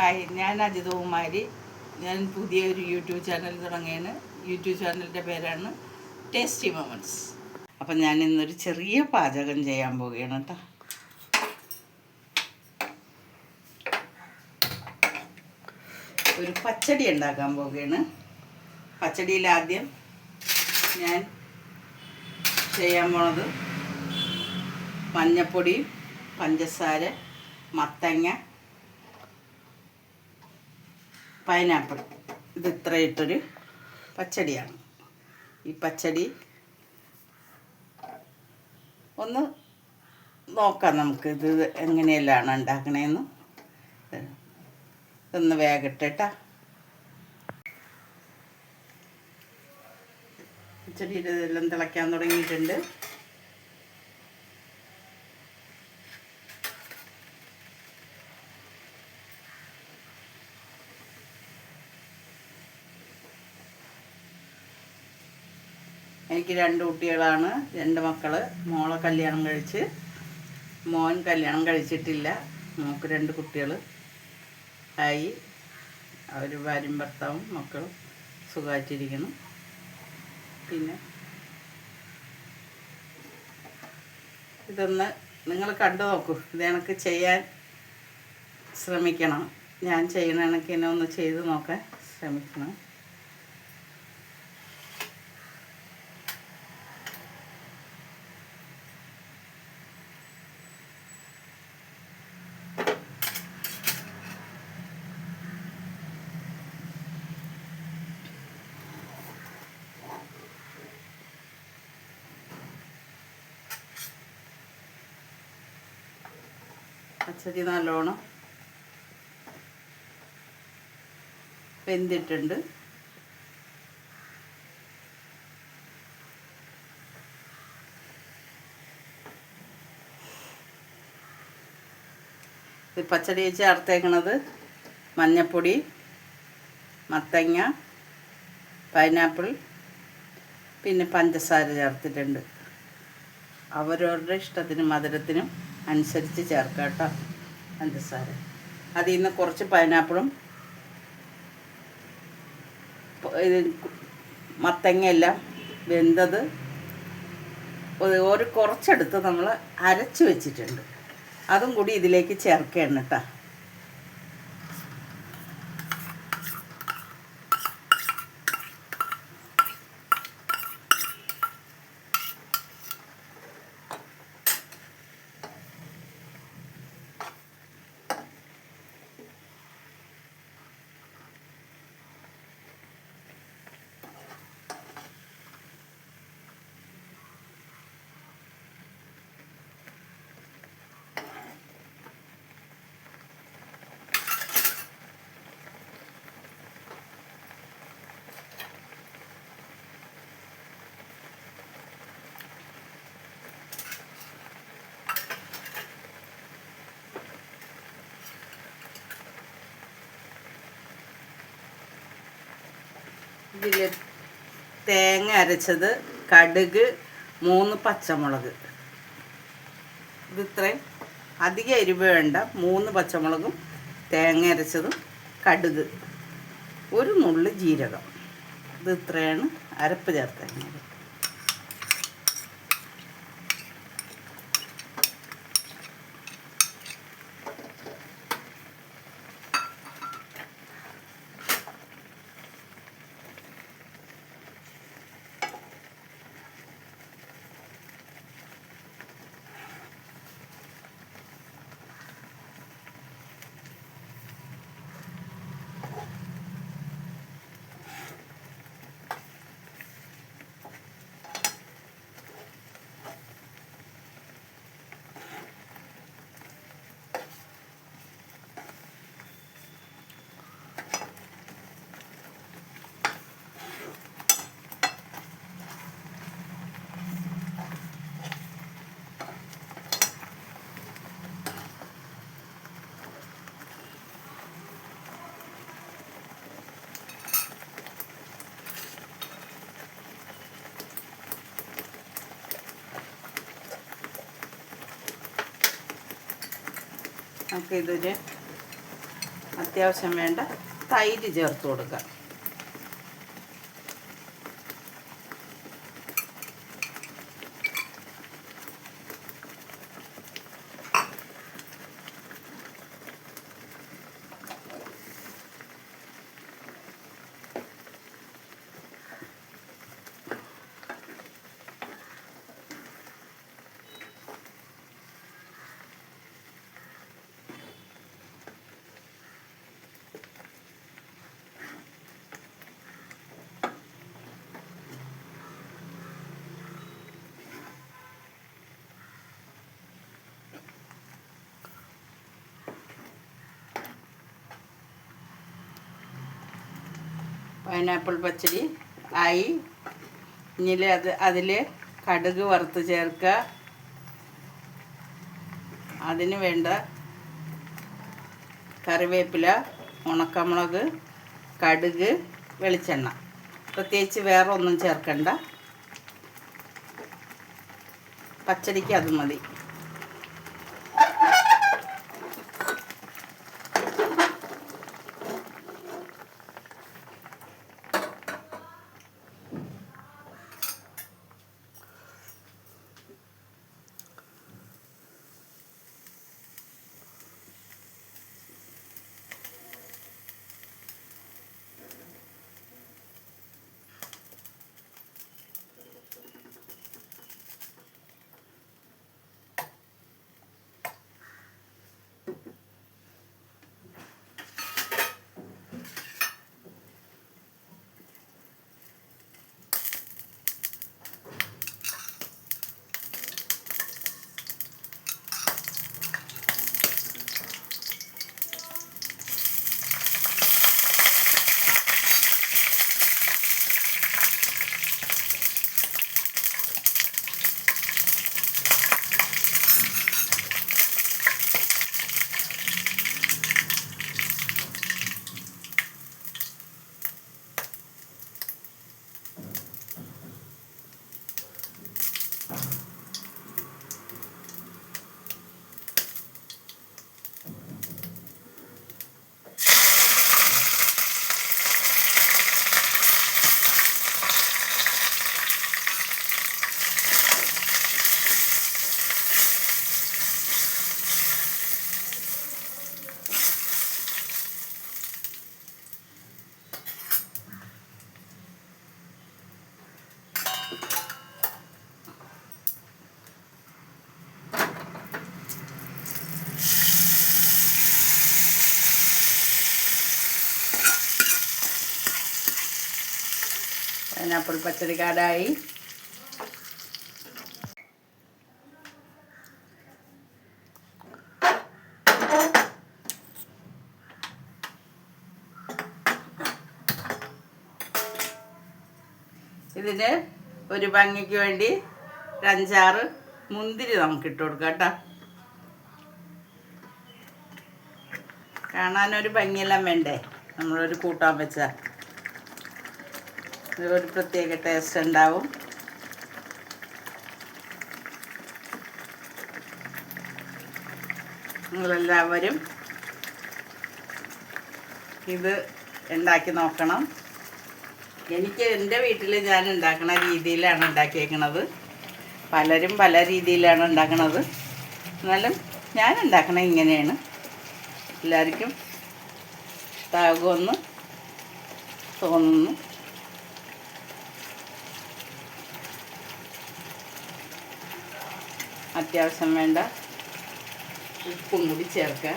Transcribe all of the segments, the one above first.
Hi ഞാൻ അജിതകുമാരി. ഞാൻ പുതിയൊരു യൂട്യൂബ് ചാനൽ തുടങ്ങിയാണ്. യൂട്യൂബ് ചാനലിന്റെ പേരാണ് ടേസ്റ്റി മൊമെന്റ്സ് അപ്പം ഞാൻ ഇന്നൊരു ചെറിയ പാചകം ചെയ്യാൻ പോവുകയാണ് കേട്ടോ. ഒരു പച്ചടി ഉണ്ടാക്കാൻ പോവുകയാണ്. പച്ചടിയിൽ ആദ്യം ഞാൻ ചെയ്യാൻ പോണത് മഞ്ഞപ്പൊടി പഞ്ചസാര മത്തങ്ങ പൈനാപ്പിൾ. ഇത് ഇത്ര ഇട്ടൊരു പച്ചടിയാണ്. ഈ പച്ചടി ഒന്ന് നോക്കാം നമുക്ക്. ഇത് എങ്ങനെയെല്ലാം ഉണ്ടാക്കണേന്ന്. ഇതൊന്ന് വേഗട്ടെട്ടാ പച്ചടിയുടെ ഇതെല്ലാം തിളയ്ക്കാൻ തുടങ്ങിയിട്ടുണ്ട്. എനിക്ക് രണ്ട് കുട്ടികളാണ് രണ്ട് മക്കൾ. മോളെ കല്യാണം കഴിച്ച്. മോൻ കല്യാണം കഴിച്ചിട്ടില്ല. മോക്ക് രണ്ട് കുട്ടികൾ ആയി. അവർ ഭാര്യയും ഭർത്താവും മക്കളും സുഖമായിട്ടിരിക്കുന്നു പിന്നെ ഇതൊന്ന് നിങ്ങൾ കണ്ടു നോക്കൂ. ഇത് എനിക്ക് ചെയ്യാൻ ശ്രമിക്കണം. ഞാൻ ചെയ്യണ കണക്ക് എന്നെ ഒന്ന് ചെയ്ത് നോക്കാൻ ശ്രമിക്കണം. പച്ചടി നല്ലോണം വെന്തിട്ടുണ്ട്. പച്ചടി ചേർത്തേക്കണത് മഞ്ഞപ്പൊടി മത്തങ്ങ പൈനാപ്പിൾ പിന്നെ പഞ്ചസാര ചേർത്തിട്ടുണ്ട്. അവരവരുടെ ഇഷ്ടത്തിനും മധുരത്തിനും അനുസരിച്ച് ചേർക്കാം കേട്ടോ. പഞ്ചസാര അതിൽ നിന്ന് കുറച്ച് പൈനാപ്പിളും ഇത് മത്തങ്ങയെല്ലാം വെന്തത് ഒരു- കുറച്ചെടുത്ത് നമ്മൾ അരച്ച് വെച്ചിട്ടുണ്ട്. അതും കൂടി ഇതിലേക്ക് ചേർക്കണം കേട്ടോ ഇതിൽ തേങ്ങ അരച്ചത് കടുക് മൂന്ന് പച്ചമുളക്. ഇത് ഇത്രയും അധികം എരിവ് വേണ്ട. മൂന്ന് പച്ചമുളകും തേങ്ങ അരച്ചതും കടുക്. ഒരു നുള്ളി ജീരകം. ഇത് ഇത്രയാണ് അരപ്പ് ചേർത്തേക്കുന്നത് നമുക്ക് ഇതൊരു അത്യാവശ്യം വേണ്ട തൈര് ചേർത്ത് കൊടുക്കാം. പൈനാപ്പിൾ പച്ചടി ആയി. ഇനി അത് അതിൽ കടുക് വറുത്ത് ചേർക്കുക അതിന് വേണ്ട കറിവേപ്പില ഉണക്കമുളക് കടുക് വെളിച്ചെണ്ണ. പ്രത്യേകിച്ച് വേറെ ഒന്നും ചേർക്കണ്ട. പച്ചടിക്ക് അത് മതി. പൈനാപ്പിൾ പച്ചടി കാടായി ഇതിന് ഒരു ഭംഗിക്ക് വേണ്ടി ഒരഞ്ചാറ് മുന്തിരി നമുക്ക് ഇട്ട് കൊടുക്കാം കേട്ടോ. കാണാനൊരു ഭംഗിയെല്ലാം വേണ്ടേ? നമ്മളൊരു കൂട്ടാൻ വെച്ചാൽ ഒരു പ്രത്യേക ടേസ്റ്റ് ഉണ്ടാവും. നിങ്ങളെല്ലാവരും ഇത് ഉണ്ടാക്കി നോക്കണം. എനിക്ക് എന്റെ വീട്ടിൽ ഞാൻ ഉണ്ടാക്കുന്ന രീതിയിലാണ് ഉണ്ടാക്കിയേക്കണത്. പലരും പല രീതിയിലാണ് ഉണ്ടാക്കുന്നത് എന്നാലും ഞാൻ ഉണ്ടാക്കണത് ഇങ്ങനെയാണ്. എല്ലാവർക്കും ഇഷ്ടമാകുമെന്ന് തോന്നുന്നു. അത്യാവശ്യം വേണ്ട ഉപ്പും കൂടി ചേർക്കുക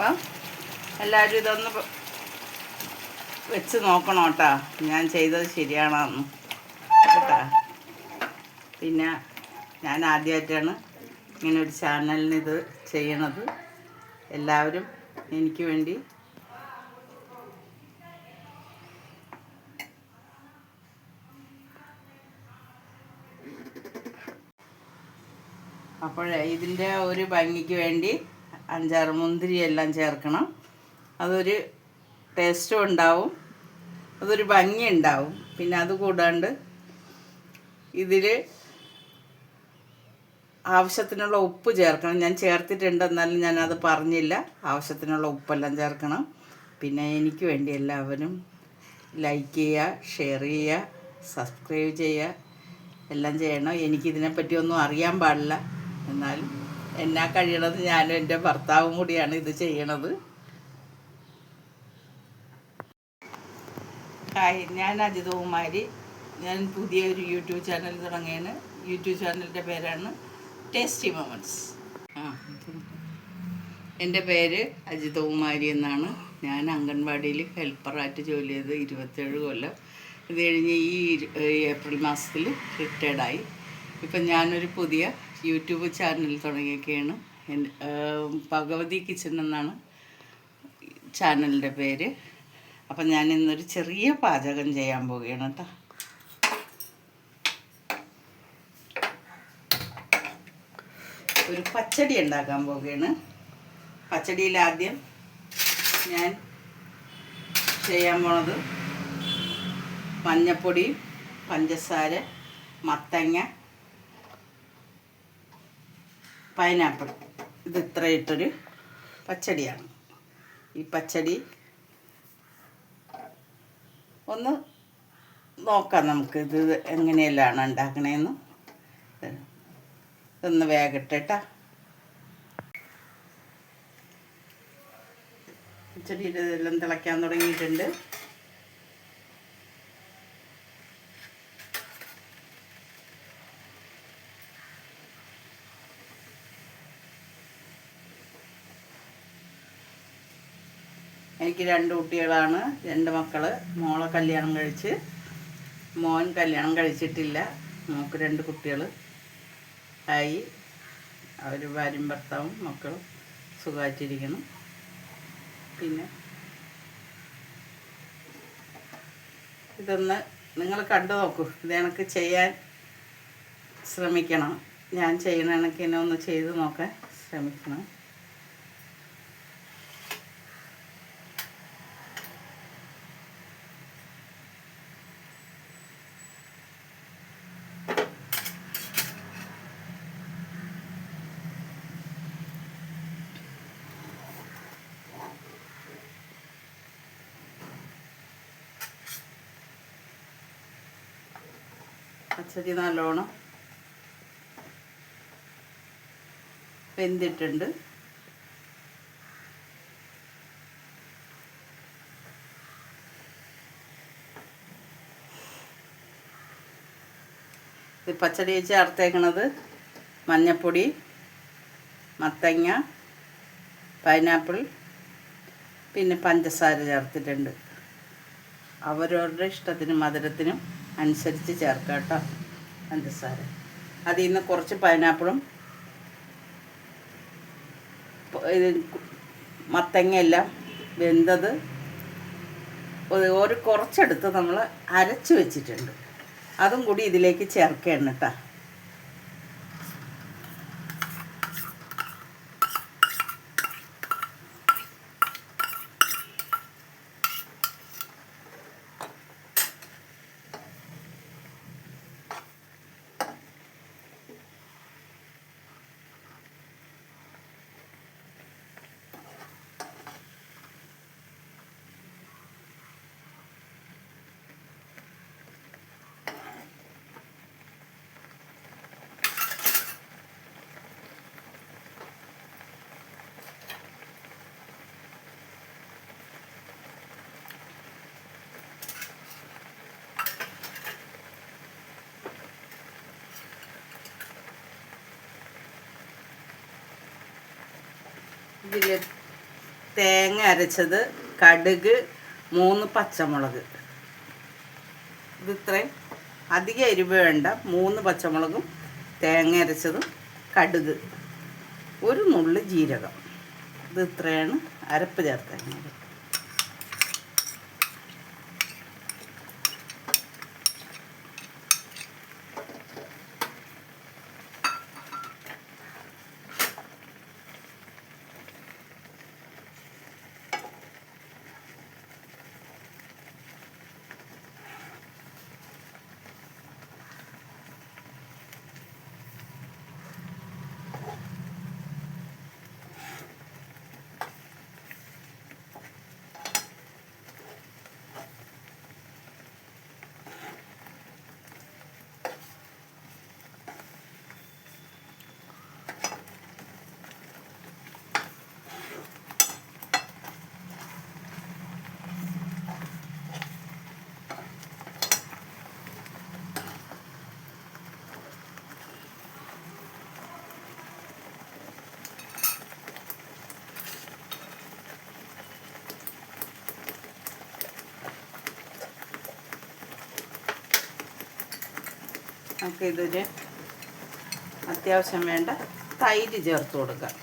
അപ്പം എല്ലാവരും ഇതൊന്ന് വെച്ച് നോക്കണം കേട്ടാ. ഞാൻ ചെയ്തത് ശരിയാണെന്ന്. കേട്ടാ? പിന്നെ ഞാൻ ആദ്യമായിട്ടാണ് ഇങ്ങനെ ഒരു ചാനലിന് ഇത് ചെയ്യണത്. എല്ലാവരും എനിക്ക് വേണ്ടി അപ്പോഴേ ഇതിന്റെ ഒരു ഭംഗിക്ക് വേണ്ടി അഞ്ചാറ് മുന്തിരി എല്ലാം ചേർക്കണം. അതൊരു ടേസ്റ്റും ഉണ്ടാവും. അതൊരു ഭംഗി ഉണ്ടാവും. പിന്നെ അത് കൂടാണ്ട് ഇതിൽ ആവശ്യത്തിനുള്ള ഉപ്പ് ചേർക്കണം. ഞാൻ ചേർത്തിട്ടുണ്ട് എന്നാലും ഞാനത് പറഞ്ഞില്ല. ആവശ്യത്തിനുള്ള ഉപ്പെല്ലാം ചേർക്കണം. പിന്നെ എനിക്ക് വേണ്ടി എല്ലാവരും ലൈക്ക് ചെയ്യുക ഷെയർ ചെയ്യുക സബ്സ്ക്രൈബ് ചെയ്യുക. എല്ലാം ചെയ്യണം. എനിക്കിതിനെപ്പറ്റി ഒന്നും അറിയാൻ പാടില്ല. എന്നാലും എന്നാ കഴിയണത്? ഞാനും എന്റെ ഭർത്താവും കൂടിയാണ് ഇത് ചെയ്യണത്. ഹായ് ഞാൻ അജിത് കുമാരി. ഞാൻ പുതിയൊരു യൂട്യൂബ് ചാനൽ തുടങ്ങിയാണ് യൂട്യൂബ് ചാനലിന്റെ പേരാണ് ടേസ്റ്റി മൊമെന്റ്സ് എന്റെ പേര് അജിത് കുമാരി എന്നാണ്. ഞാൻ അംഗൻവാടിയിൽ ഹെൽപ്പറായിട്ട് ജോലി ചെയ്ത് ഇരുപത്തേഴ് കൊല്ലം. ഇത് കഴിഞ്ഞ് ഈ ഏപ്രിൽ മാസത്തിൽ റിട്ടയർഡായി ഇപ്പം ഞാനൊരു പുതിയ യൂട്യൂബ് ചാനൽ തുടങ്ങിയൊക്കെയാണ്. ഭഗവതി കിച്ചൺ എന്നാണ് ചാനലിന്റെ പേര്. അപ്പം ഞാൻ ഇന്നൊരു ചെറിയ പാചകം ചെയ്യാൻ പോവുകയാണ് കേട്ടോ. ഒരു പച്ചടി ഉണ്ടാക്കാൻ പോവുകയാണ്. പച്ചടിയിൽ ആദ്യം ഞാൻ ചെയ്യാൻ പോണത് മഞ്ഞപ്പൊടി പഞ്ചസാര മത്തങ്ങ പൈനാപ്പിൾ. ഇത് ഇത്ര ഇട്ടൊരു പച്ചടിയാണ്. ഈ പച്ചടി ഒന്ന് നോക്കാം നമുക്ക്. ഇത് എങ്ങനെയെല്ലാം ഉണ്ടാക്കണേന്ന്. ഇതൊന്ന് വേഗട്ടെ കേട്ടാ പച്ചടിയുടെ ഇതെല്ലാം തിളയ്ക്കാൻ തുടങ്ങിയിട്ടുണ്ട്. എനിക്ക് രണ്ട് കുട്ടികളാണ് രണ്ട് മക്കൾ. മോളെ കല്യാണം കഴിച്ച്. മോൻ കല്യാണം കഴിച്ചിട്ടില്ല. മോക്ക് രണ്ട് കുട്ടികൾ ആയി. അവർ ഭാര്യയും ഭർത്താവും മക്കളും സുഖമായിട്ടിരിക്കണം പിന്നെ ഇതൊന്ന് നിങ്ങൾ കണ്ടു നോക്കൂ. ഇത് എനിക്ക് ചെയ്യാൻ ശ്രമിക്കണം. ഞാൻ ചെയ്യണ കണക്ക് എന്നെ ഒന്ന് ചെയ്ത് നോക്കാൻ ശ്രമിക്കണം. പച്ചടി നല്ലോണം വെന്തിട്ടുണ്ട്. പച്ചടി ചേർത്തേക്കണത് മഞ്ഞപ്പൊടി മത്തങ്ങ പൈനാപ്പിൾ പിന്നെ പഞ്ചസാര ചേർത്തിട്ടുണ്ട്. അവരവരുടെ ഇഷ്ടത്തിനും മധുരത്തിനും അനുസരിച്ച് ചേർക്കാം കേട്ടോ പഞ്ചസാര. അതിൽ നിന്ന് കുറച്ച് പൈനാപ്പിളും ഇത് മത്തങ്ങയെല്ലാം വെന്തത് ഒരു- കുറച്ചെടുത്ത് നമ്മൾ അരച്ച് വെച്ചിട്ടുണ്ട്. അതും കൂടി ഇതിലേക്ക് ചേർക്കണം കേട്ടോ തേങ്ങ അരച്ചത് കടുക് മൂന്ന് പച്ചമുളക്. ഇത് ഇത്രയും അധികം എരിവ് വേണ്ട. മൂന്ന് പച്ചമുളകും തേങ്ങ അരച്ചതും കടുക്. ഒരു നുള്ളി ജീരകം. ഇത് ഇത്രയാണ് അരപ്പ് ചേർത്തേക്കുന്നത് നമുക്ക് അത്യാവശ്യം വേണ്ട തൈര് ചേർത്ത് കൊടുക്കാം.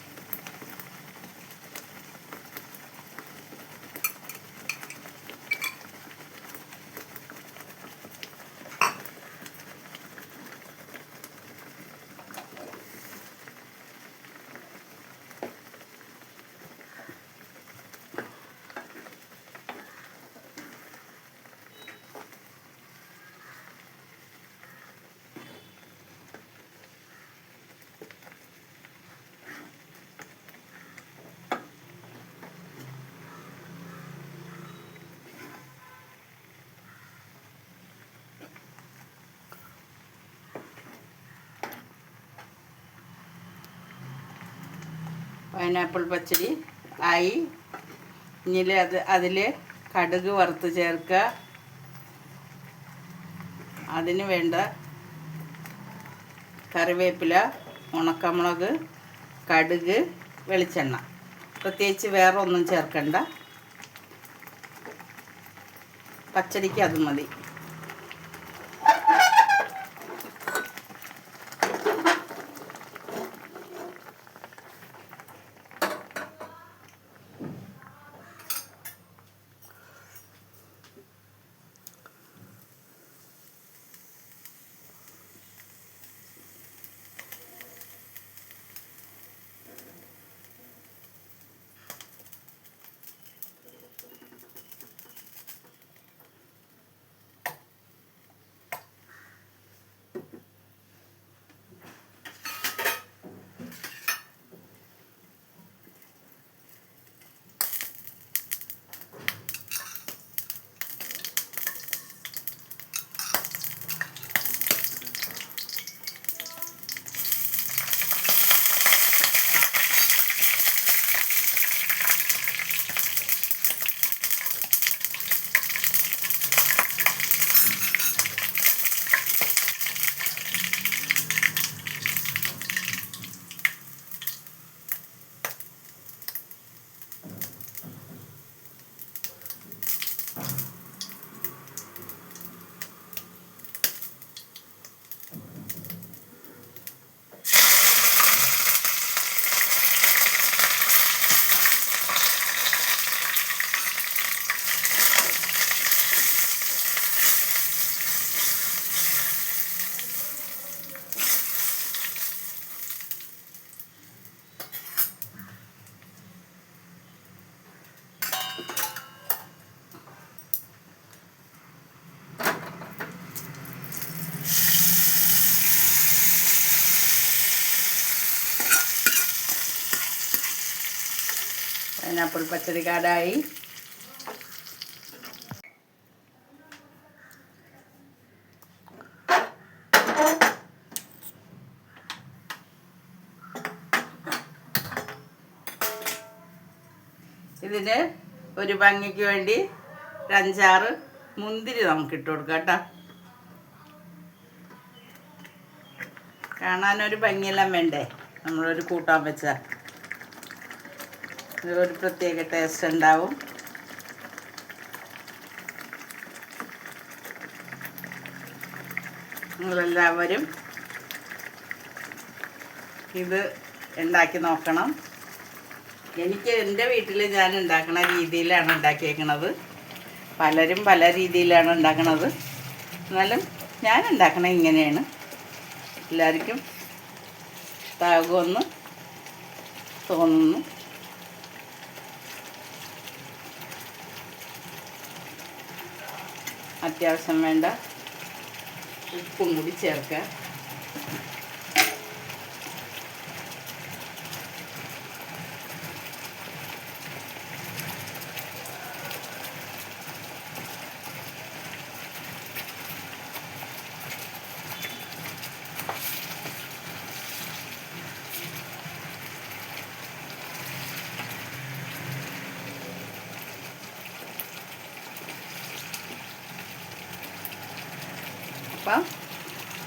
പൈനാപ്പിൾ പച്ചടി ആയി. ഇനി അത് അതിൽ കടുക് വറുത്ത് ചേർക്കുക. അതിന് വേണ്ട കറിവേപ്പില ഉണക്കമുളക് കടുക് വെളിച്ചെണ്ണ. പ്രത്യേകിച്ച് വേറെ ഒന്നും ചേർക്കണ്ട. പച്ചടിക്ക് അത് മതി. പൈനാപ്പിൾ പച്ചടി കാടായി ഇതിന് ഒരു ഭംഗിക്ക് വേണ്ടി ഒരഞ്ചാറ് മുന്തിരി നമുക്ക് ഇട്ട് കൊടുക്കാം കേട്ടോ. കാണാനൊരു ഭംഗിയെല്ലാം വേണ്ടേ? നമ്മളൊരു കൂട്ടാൻ വെച്ചാൽ ഒരു പ്രത്യേക ടേസ്റ്റ് ഉണ്ടാവും. നിങ്ങളെല്ലാവരും ഇത് ഉണ്ടാക്കി നോക്കണം. എനിക്ക് എന്റെ വീട്ടിൽ ഞാൻ ഉണ്ടാക്കുന്ന രീതിയിലാണ് ഉണ്ടാക്കിയേക്കണത്. പലരും പല രീതിയിലാണ് ഉണ്ടാക്കുന്നത് എന്നാലും ഞാൻ ഉണ്ടാക്കണത് ഇങ്ങനെയാണ്. എല്ലാവർക്കും ഇഷ്ടമാകുമെന്ന് തോന്നുന്നു. അത്യാവശ്യം വേണ്ട ഉപ്പും കൂടി ചേർക്കുക.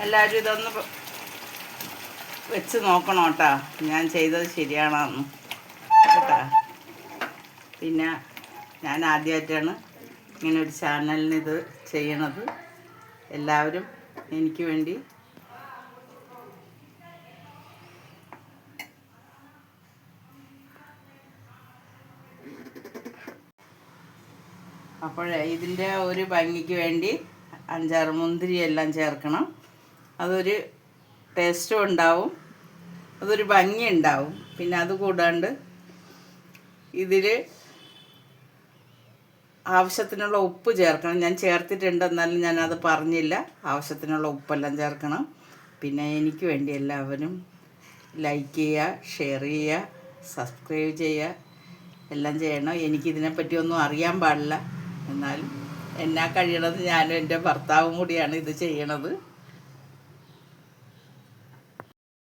എല്ലാവരും ഇതൊന്ന് വെച്ച് നോക്കണം കേട്ടോ. ഞാൻ ചെയ്തത് ശരിയാണെന്ന്. കേട്ടോ? പിന്നെ ഞാൻ ആദ്യമായിട്ടാണ് ഇങ്ങനെ ഒരു ചാനലിന് ഇത് ചെയ്യണത്. എല്ലാവരും എനിക്ക് വേണ്ടി അപ്പോഴേ ഇതിന്റെ ഒരു ഭംഗിക്ക് വേണ്ടി അഞ്ചാറ് മുന്തിരിയെല്ലാം ചേർക്കണം. അതൊരു ടേസ്റ്റും ഉണ്ടാവും. അതൊരു ഭംഗി ഉണ്ടാവും. പിന്നെ അത് കൂടാണ്ട് ഇതിൽ ആവശ്യത്തിനുള്ള ഉപ്പ് ചേർക്കണം. ഞാൻ ചേർത്തിട്ടുണ്ട് എന്നാലും ഞാനത് പറഞ്ഞില്ല. ആവശ്യത്തിനുള്ള ഉപ്പെല്ലാം ചേർക്കണം. പിന്നെ എനിക്ക് വേണ്ടി എല്ലാവരും ലൈക്ക് ചെയ്യുക ഷെയർ ചെയ്യുക സബ്സ്ക്രൈബ് ചെയ്യുക. എല്ലാം ചെയ്യണം. എനിക്കിതിനെപ്പറ്റി ഒന്നും അറിയാൻ പാടില്ല. എന്നാൽ എന്നാ കഴിയണത് ഞാനും എന്റെ ഭർത്താവും കൂടിയാണ് ഇത് ചെയ്യണത്.